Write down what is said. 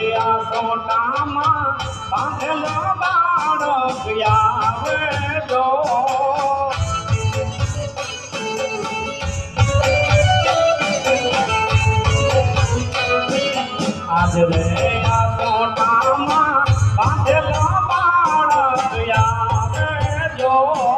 ગયા સોટામાં બાંધેલો બાળક આવે જો આજ ગયા સોટામાં બાંધેલો બાળક આવે જો